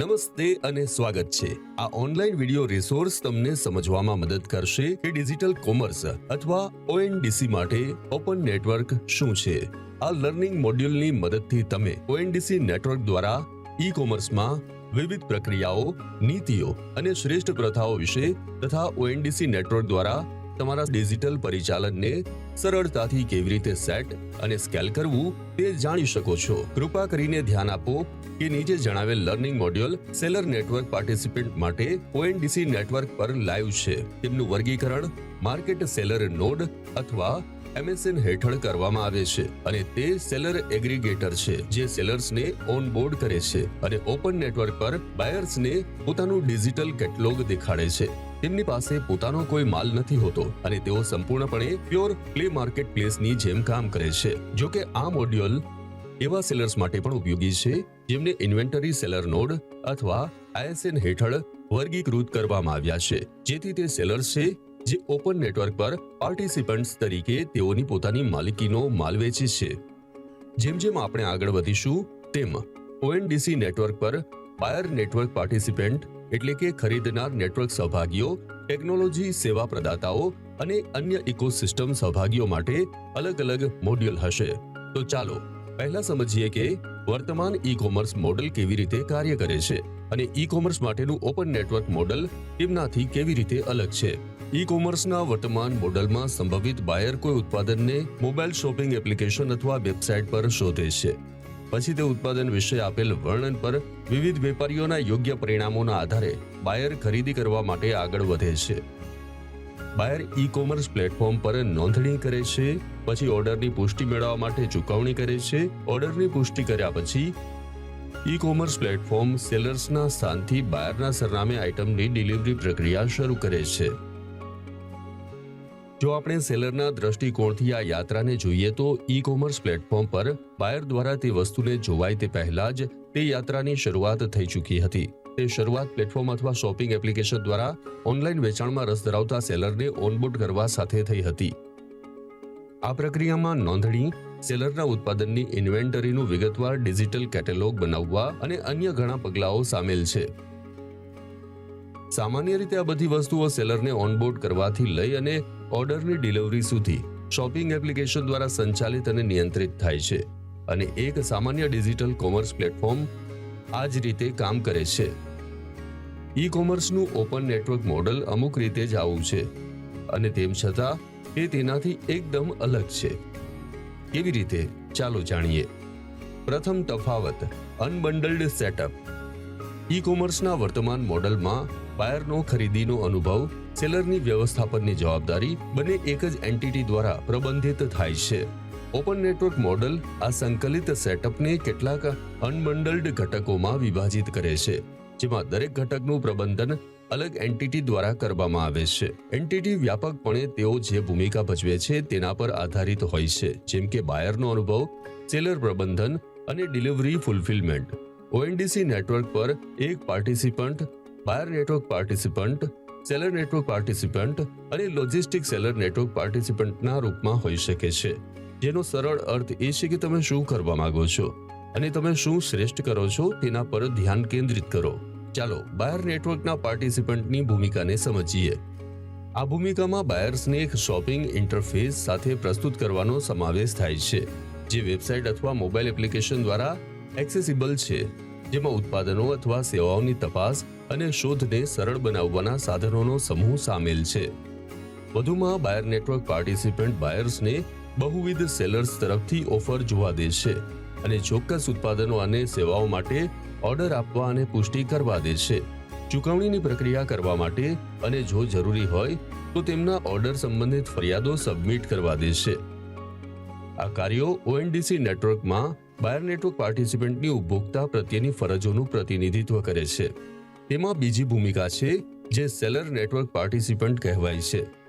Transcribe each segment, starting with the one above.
નમસ્તે અને સ્વાગત છે. આ ઓનલાઈન વિડિયો રિસોર્સ તમને સમજવામાં મદદ કરશે કે ડિજિટલ કોમર્સ અથવા ઓએનડીસી માટે ઓપન નેટવર્ક શું છે. આ લર્નિંગ મોડ્યુલની મદદથી તમે ઓએનડીસી નેટવર્ક દ્વારા ઈ કોમર્સમાં વિવિધ પ્રક્રિયાઓ, નીતિઓ અને શ્રેષ્ઠ પ્રથાઓ વિશે તથા ઓએનડીસી નેટવર્ક દ્વારા તમારા ડિજિટલ પરિચાલનને સરળતાથી કેવી રીતે સેટ અને સ્કેલ કરવું તે જાણી શકો છો. કૃપા કરીને ધ્યાન આપો કે નીચે જણાવેલ learning module seller network participant માટે ઓએનડીસી નેટવર્ક પર લાઈવ છે. તેમનું વર્ગીકરણ માર્કેટ સેલર નોડ અથવા એમએસએન હેઠળ કરવામાં આવે છે અને તે સેલર એગ્રીગેટર છે જે સેલર્સને ઓનબોર્ડ કરે છે અને ઓપન નેટવર્ક પર બાયર્સને પોતાનું ડિજિટલ કેટલોગ દેખાડે છે. તેમની પાસે પોતાનો કોઈ માલ નથી હોતો અને તેઓ સંપૂર્ણપણે પ્યોર પ્લે માર્કેટ પ્લેસની જેમ કામ કરે છે. જો કે આ મોડ્યુલ એવા સેલર્સ માટે પણ ઉપયોગી છે, જેમને ઇન્વેન્ટરી સેલર નોડ અથવા આઈએસએન હેઠળ વર્ગીકૃત કરવામાં આવ્યા છે. જેથી તે સેલર્સ છે, જે ઓપન નેટવર્ક પર પાર્ટિસિપન્ટ્સ તરીકે તેઓની પોતાની માલિકીનો માલ વેચે છે. જેમ જેમ આપણે આગળ વધીશું, તેમ ઓએનડીસી નેટવર્ક પર બાયર નેટવર્ક પાર્ટિસિપન્ટ એટલે કે ખરીદનાર નેટવર્ક સહભાગીઓ, ટેકનોલોજી સેવા પ્રદાતાઓ અને અન્ય ઇકોસિસ્ટમ સહભાગીઓ માટે અલગ અલગ મોડ્યુલ હશે. તો ચાલો પહેલા સમજીએ કે વર્તમાન ઈ કોમર્સ મોડલ કેવી રીતે કાર્ય કરે છે અને ઈ કોમર્સ માટેનું ઓપન નેટવર્ક મોડલ તેમનાથી કેવી રીતે અલગ છે. ઈ કોમર્સના વર્તમાન મોડલમાં સંભવિત બાયર કોઈ ઉત્પાદનને મોબાઈલ શોપિંગ એપ્લિકેશન અથવા વેબસાઇટ પર શોધે છે. પછી તે ઉત્પાદન વિશે આપેલ વર્ણન પર વિવિધ વેપારીઓના યોગ્ય પરિણામોના આધારે બાયર ખરીદી કરવા માટે આગળ વધે છે. બાયર ઈ કોમર્સ પ્લેટફોર્મ પર નોંધણી કરે છે, પછી ઓર્ડરની પુષ્ટિ મેળવવા માટે ચૂકવણી કરે છે ઓર્ડરની પુષ્ટિ કર્યા પછી ઈ કોમર્સ પ્લેટફોર્મ સેલર્સના સ્થાનથી બાયરના સરનામે આઇટમની ડિલિવરી પ્રક્રિયા શરૂ કરે છે. જો આપણે સેલરના દ્રષ્ટિકોણથી આ યાત્રાને જોઈએ તો ઈ કોમર્સ પ્લેટફોર્મ પર બાયર દ્વારા તે વસ્તુને જોવાય તે પહેલા જ તે યાત્રાની શરૂઆત થઈ ચૂકી હતી. તે શરૂઆત પ્લેટફોર્મ અથવા શોપિંગ એપ્લિકેશન દ્વારા ઓનલાઈન વેચાણમાં રસ ધરાવતા સેલરને ઓનબોર્ડ કરવા સાથે થઈ હતી. આ પ્રક્રિયામાં નોંધણી, સેલરના ઉત્પાદનની ઇન્વેન્ટરીનું વિગતવાર ડિજિટલ કેટેલોગ બનાવવા અને અન્ય ઘણા પગલાઓ સામેલ છે. સામાન્ય રીતે આ બધી વસ્તુઓ સેલરને ઓનબોર્ડ કરવાથી લઈ અને ઓર્ડરની ડિલિવરી સુધી શોપિંગ એપ્લિકેશન દ્વારા સંચાલિત અને નિયંત્રિત થાય છે. અને એક સામાન્ય ડિજિટલ કોમર્સ પ્લેટફોર્મ આ જ રીતે કામ કરે છે. ઈ કોમર્સનું ઓપન નેટવર્ક મોડલ અમુક રીતે જ આવું છે. અને તેમ છતાં તે તેનાથી એકદમ અલગ છે. કેવી રીતે? ચાલો જાણીએ. પ્રથમ તફાવત અનબંડલ્ડ સેટઅપ ઈ કોમર્સના વર્તમાન મોડલમાં બાયરનો ખરીદીનો અનુભવ સેલરની વ્યવસ્થાપનની જવાબદારી બંને એક જ એન્ટિટી દ્વારા પ્રબંધિત થાય છે. ઓપન નેટવર્ક મોડલ આ સંકલિત સેટઅપને કેટલાક અનબંડલ્ડ ઘટકોમાં વિભાજિત કરે છે, જેમાં દરેક ઘટકનું પ્રબંધન અલગ એન્ટિટી દ્વારા કરવામાં આવે છે. એન્ટિટી વ્યાપકપણે તેઓ જે ભૂમિકા ભજવે છે તેના પર આધારિત હોય છે, જેમ કે બાયરનો અનુભવ, સેલર પ્રબંધન અને ડિલિવરી ફુલફિલમેન્ટ. ઓએનડીસી નેટવર્ક પર એક participant, buyer network participant, seller network participant અને લોજિસ્ટિક સેલર નેટવર્ક પાર્ટિસિપન્ટના રૂપમાં હોઈ શકે છે. જેનો સરળ અર્થ એ છે કે તમે શું કરવા માંગો છો અને તમે શું શ્રેષ્ઠ કરો છો તેના પર ધ્યાન કેન્દ્રિત કરો. ચાલો, બાયર નેટવર્કના પાર્ટિસિપન્ટની ભૂમિકાને સમજીએ. આ ભૂમિકામાં બાયર્સને એક શોપિંગ ઇન્ટરફેસ સાથે પ્રસ્તુત કરવાનો સમાવેશ થાય છે, જે વેબસાઇટ અથવા મોબાઈલ એપ્લિકેશન દ્વારા એક્સેસિબલ છે, જેમાં ઉત્પાદનો અથવા સેવાઓની તપાસ અને શોધને સરળ બનાવવાના સાધનોનો સમૂહ સામેલ છે. વધુમાં, બાયર નેટવર્ક પાર્ટિસિપન્ટ બાયર્સને બહુવિધ સેલર્સ તરફથી ઓફર જોવા દે છે અને ચોક્કસ ઉત્પાદનો અને સેવાઓ માટે ઓર્ડર આપવા અને પુષ્ટિ કરવા દે છે. ચૂકવણીની પ્રક્રિયા કરવા માટે અને જો જરૂરી હોય, તો તેમના ઓર્ડર સંબંધિત ફરિયાદો સબમિટ કરવા દે છે. આ કાર્યો ઓએનડીસી નેટવર્કમાં બાયર નેટવર્ક પાર્ટિસિપન્ટની ઉપભોક્તા પ્રત્યેની ફરજોનું પ્રતિનિધિત્વ કરે છે. તેમાં બીજી ભૂમિકા છે, જે સેલર નેટવર્ક પાર્ટિસિપન્ટ કહેવાય છે.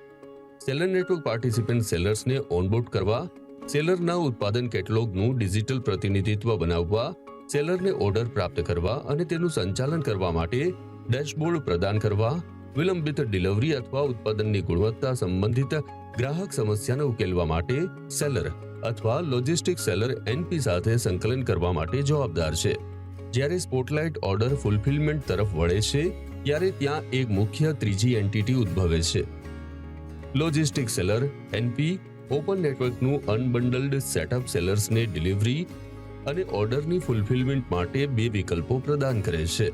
સેલર નેટવર્ક પાર્ટિસિપન્ટ સેલર્સને ઓનબોર્ડ કરવા સેલરના ઉત્પાદન કેટલોગનું ડિજિટલ પ્રતિનિધિત્વ બનાવવા સેલરને ઓર્ડર પ્રાપ્ત કરવા અને તેનું સંચાલન કરવા માટે ડેશબોર્ડ પ્રદાન કરવા, વિલંબિત ડિલિવરી અથવા ઉત્પાદનની ગુણવત્તા સંબંધિત ગ્રાહક સમસ્યાને ઉકેલવા માટે સેલર અથવા લોજિસ્ટિક સેલર એનપી સાથે સંકલન કરવા માટે જવાબદાર છે. જ્યારે સ્પોટલાઇટ ઓર્ડર ફૂલફિલમેન્ટ તરફ વળે છે, ત્યારે ત્યાં એક મુખ્ય ત્રીજી એન્ટિટી ઉદ્ભવે છે. લોજિસ્ટિક સેલર એનપી ઓપન નેટવર્કનું અનબંડલ્ડ સેટઅપ સેલર્સને ડિલિવરી અને ઓર્ડરની ફૂલફિલમેન્ટ માટે બે વિકલ્પો પ્રદાન કરે છે.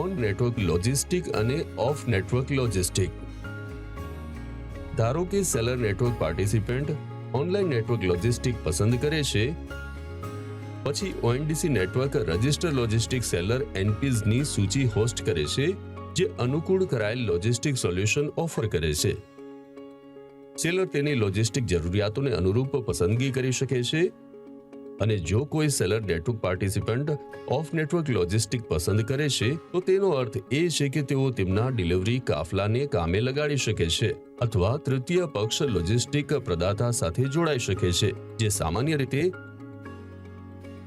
ઓન નેટવર્ક લોજિસ્ટિક અને ઓફ નેટવર્ક લોજિસ્ટિક ધારો કે seller network participant online network logistic પસંદ કરે છે, પછી ONDC network register logistic seller એનપીઝની સૂચિ હોસ્ટ કરે છે જે અનુકૂળ કરાયેલ લોજિસ્ટિક સોલ્યુશન ઓફર કરે છે. સેલર તેની લોજિસ્ટિક જરૂરિયાતોને અનુરૂપ પસંદગી કરી શકે છે અને જો કોઈ seller network participant off network logistic પસંદ કરે છે, તો તેનો અર્થ એ છે કે તેઓ તેમના ડિલિવરી કાફલાને કામે લગાડી શકે છે અથવા તૃતીય પક્ષ લોજિસ્ટિક પ્રદાતા સાથે જોડાઈ શકે છે, જે સામાન્ય રીતે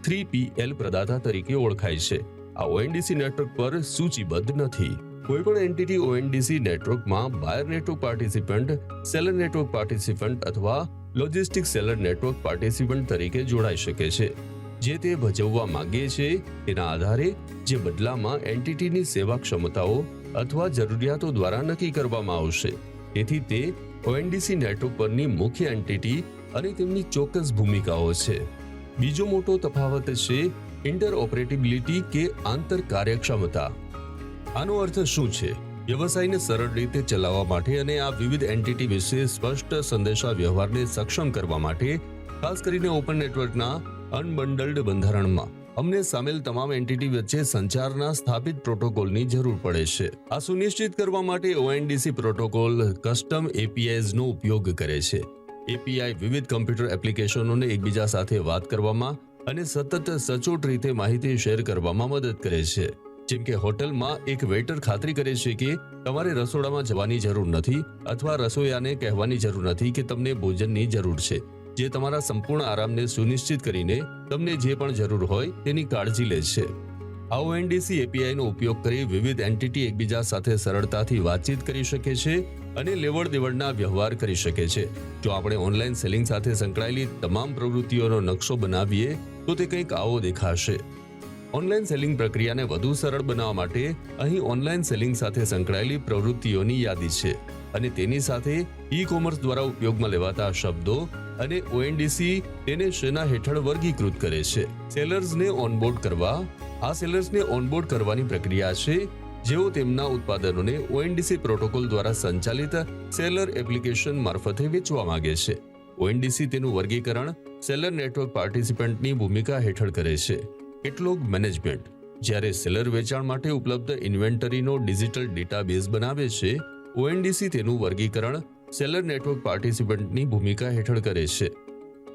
થ્રી પીએલ પ્રદાતા તરીકે ઓળખાય છે. આ ઓએનડીસી નેટવર્ક પર સૂચિબદ્ધ નથી. કોઈપણ એન્ટિટી ઓએનડીસી નેટવર્કમાં buyer network participant seller network participant અથવા લોજિસ્ટિક સેલર નેટવર્ક પાર્ટિસિપન્ટ તરીકે જોડાઈ શકે છે. જે તે ભજવવા માંગે છે, તેના આધારે જે બદલામાં એન્ટિટીની સેવા ક્ષમતાઓ અથવા જરૂરિયાતો દ્વારા નક્કી કરવામાં આવશે. તેથી તે ઓએનડીસી નેટવર્ક પરની મુખ્ય એન્ટિટી અને તેમની ચોક્કસ ભૂમિકાઓ છે. બીજો મોટો તફાવત છે ઇન્ટરઓપરેટિબિલિટી કે આંતર કાર્યક્ષમતા આનો અર્થ શું છે? વ્યવસાયને સરળ રીતે ચલાવવા માટે અને આ વિવિધ એન્ટિટી વિશે સ્પષ્ટ સંદેશા વ્યવહારને સક્ષમ કરવા માટે, ખાસ કરીને ઓપન નેટવર્કના અનબંડલ્ડ બંધારણમાં, અમને સામેલ તમામ એન્ટિટી વચ્ચે સંચારના સ્થાપિત પ્રોટોકોલની જરૂર પડે છે. આ સુનિશ્ચિત કરવા માટે ઓએનડીસી પ્રોટોકોલ કસ્ટમ એપીઆઈઝનો ઉપયોગ કરે છે. એપીઆઈ વિવિધ કમ્પ્યુટર એપ્લિકેશનોને એકબીજા સાથે વાત કરવામાં અને સતત સચોટ રીતે માહિતી શેર કરવામાં મદદ કરે છે. જેમ કે હોટલમાં એક વેઇટર ખાતરી કરે છે કે તમારે રસોડામાં જવાની જરૂર નથી અથવા રસોઈયાને કહેવાની જરૂર નથી કે તમને ભોજનની જરૂર છે. જે તમારા સંપૂર્ણ આરામને સુનિશ્ચિત કરીને તમને જે પણ જરૂર હોય તેની કાળજી લે છે. આ ઓએનડીસી એપીઆઈનો ઉપયોગ કરી વિવિધ એન્ટિટી એકબીજા સાથે સરળતાથી વાતચીત કરી શકે છે અને લેવડ દેવડના વ્યવહાર કરી શકે છે. જો આપણે ઓનલાઈન સેલિંગ સાથે સંકળાયેલી તમામ પ્રવૃત્તિઓનો નકશો બનાવીએ, તો તે કંઈક આવો દેખાશે. ઓનલાઈન સેલિંગ પ્રક્રિયાને વધુ સરળ બનાવવા માટે અહીં ઓનલાઈન સેલિંગ સાથે સંકળાયેલી પ્રવૃત્તિઓની યાદી છે અને તેની સાથે ઈ કોમર્સ દ્વારા ઉપયોગમાં લેવાતા શબ્દો અને ઓએનડીસી તેને શેના હેઠળ વર્ગીકૃત કરે છે. સેલર્સને ઓનબોર્ડ કરવા, આ સેલર્સને ઓનબોર્ડ કરવાની પ્રક્રિયા છે, જેઓ તેમના ઉત્પાદનોને ઓએનડીસી પ્રોટોકોલ દ્વારા સંચાલિત સેલર એપ્લિકેશન મારફતે વેચવા માંગે છે. ઓએનડીસી તેનું વર્ગીકરણ સેલર નેટવર્ક પાર્ટિસિપન્ટની ભૂમિકા હેઠળ કરે છે. કેટલોગ મેનેજમેન્ટ જ્યારે સેલર વેચાણ માટે ઉપલબ્ધ ઇન્વેન્ટરીનો ડિજિટલ ડેટાબેઝ બનાવે છે ઓએનડીસી તેનું વર્ગીકરણ સેલર નેટવર્ક પાર્ટિસિપન્ટની ભૂમિકા હેઠળ કરે છે.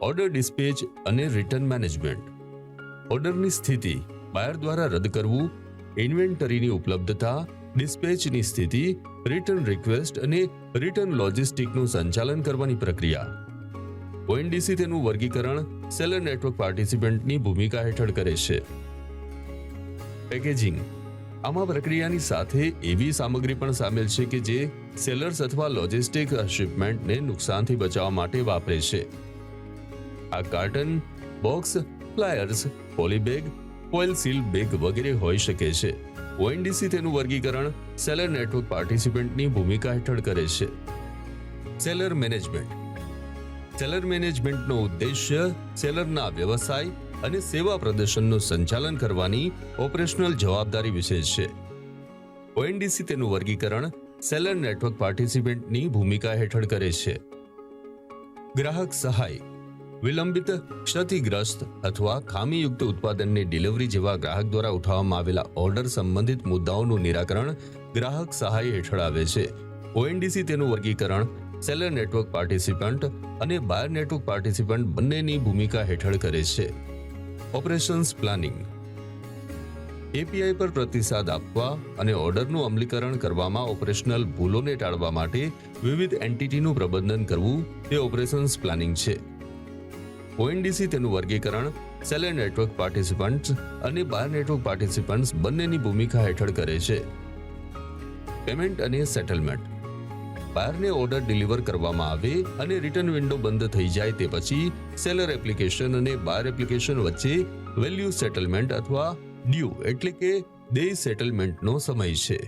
ઓર્ડર ડિસ્પેચ અને રિટર્ન મેનેજમેન્ટ. ઓર્ડરની સ્થિતિ બાયર દ્વારા રદ કરવું, ઇન્વેન્ટરીની ઉપલબ્ધતા, ડિસ્પેચની સ્થિતિ, રિટર્ન રિક્વેસ્ટ અને રિટર્ન લોજિસ્ટિકનું સંચાલન કરવાની પ્રક્રિયા. ઓએનડીસી તેનું વર્ગીકરણ સેલર નેટવર્ક પાર્ટિસિપન્ટની ભૂમિકા હેઠળ કરે છે. પેકેજિંગ આમાં પ્રક્રિયાની સાથે એવી સામગ્રી પણ સામેલ છે કે જે સેલર્સ અથવા લોજિસ્ટિક શિપમેન્ટને નુકસાનથી બચાવવા માટે વાપરે છે. આ carton box flyers polybag foil seal bag વગેરે હોઈ શકે છે. ઓએનડીસી તેનું વર્ગીકરણ સેલર નેટવર્ક પાર્ટિસિપન્ટની ભૂમિકા હેઠળ કરે છે. સેલર મેનેજમેન્ટ સેલર મેનેજમેન્ટનો ઉદ્દેશ્ય સેલરના વ્યવસાય અને સેવા પ્રદર્શનનું સંચાલન કરવાની ઓપરેશનલ જવાબદારી વિશે છે. ઓએનડીસી તેનું વર્ગીકરણ સેલર નેટવર્ક પાર્ટિસિપેન્ટની ભૂમિકા હેઠળ કરે છે. ગ્રાહક સહાય, વિલંબિત, ક્ષતિગ્રસ્ત અથવા ખામીયુક્ત ઉત્પાદનની ડિલિવરી જેવા ગ્રાહક દ્વારા ઉઠાવવામાં આવેલા ઓર્ડર સંબંધિત મુદ્દાઓનું નિરાકરણ ગ્રાહક સહાય હેઠળ આવે છે. ઓએનડીસી તેનું વર્ગીકરણ સેલર નેટવર્ક પાર્ટિસિપન્ટ અને બાયર નેટવર્ક પાર્ટિસિપન્ટ બંનેની ભૂમિકા હેઠળ કરે છે. Operations planning. એપીઆઈ પર પ્રતિસાદ આપવા અને ઓર્ડરનું અમલીકરણ કરવામાં ઓપરેશનલ ભૂલોને ટાળવા માટે વિવિધ એન્ટિટીનું પ્રબંધન કરવું તે ઓપરેશન્સ પ્લાનિંગ છે. ઓએનડીસી તેનું વર્ગીકરણ, સેલર નેટવર્ક પાર્ટિસિપન્ટ્સ અને બાયર નેટવર્ક પાર્ટિસિપન્ટ્સ બંનેની ભૂમિકા હેઠળ કરે છે. પેમેન્ટ અને સેટલમેન્ટ. બાયરને ઓર્ડર ડિલિવર કરવામાં આવે અને રિટર્ન વિન્ડો બંધ થઈ જાય તે પછી સેલર એપ્લિકેશન અને બાયર એપ્લિકેશન વચ્ચે વેલ્યુ સેટલમેન્ટ અથવા ડ્યુ એટલે કે દેય સેટલમેન્ટનો સમય છે.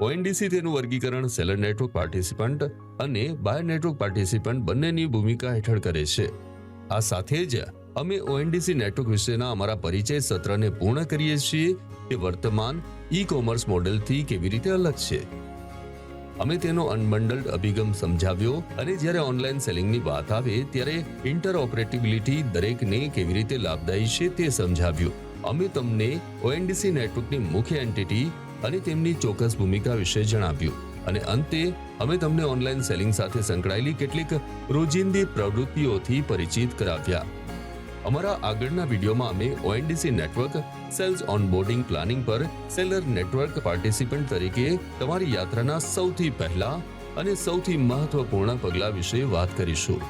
ઓએનડીસી તેનું વર્ગીકરણ સેલર નેટવર્ક પાર્ટિસિપન્ટ અને બાય નેટવર્ક પાર્ટિસિપન્ટ બંનેની ભૂમિકા હેઠળ કરે છે. આ સાથે જ અમે ઓએનડીસી નેટવર્ક વિશેના અમારા પરિચય સત્રને પૂર્ણ કરીએ છીએ તે વર્તમાન ઈ કોમર્સ મોડેલથી કેવી રીતે અલગ છે. અમે તેનો અનબન્ડલ્ડ અભિગમ સમજાવ્યો અને જ્યારે ઓનલાઈન સેલિંગની વાત આવે ત્યારે ઇન્ટરઓપરેટિબિલિટી દરેકને કેવી રીતે લાભદાયી છે તે સમજાવ્યું. અમે તમને ઓએનડીસી નેટવર્કની મુખ્ય એન્ટિટી અને તેમની ચોક્કસ ભૂમિકા વિશે જણાવ્યું. અને અંતે, અમે તમને ઓનલાઈન સેલિંગ સાથે સંકળાયેલી કેટલીક રોજિંદી પ્રવૃત્તિઓથી પરિચિત કરાવ્યા. અમારા આગળના વિડીયોમાં અમે ONDC network sales onboarding planning પર સેલર નેટવર્ક પાર્ટિસિપન્ટ તરીકે તમારી યાત્રાના સૌથી પહેલા અને સૌથી મહત્વપૂર્ણ પગલા વિશે વાત કરીશું.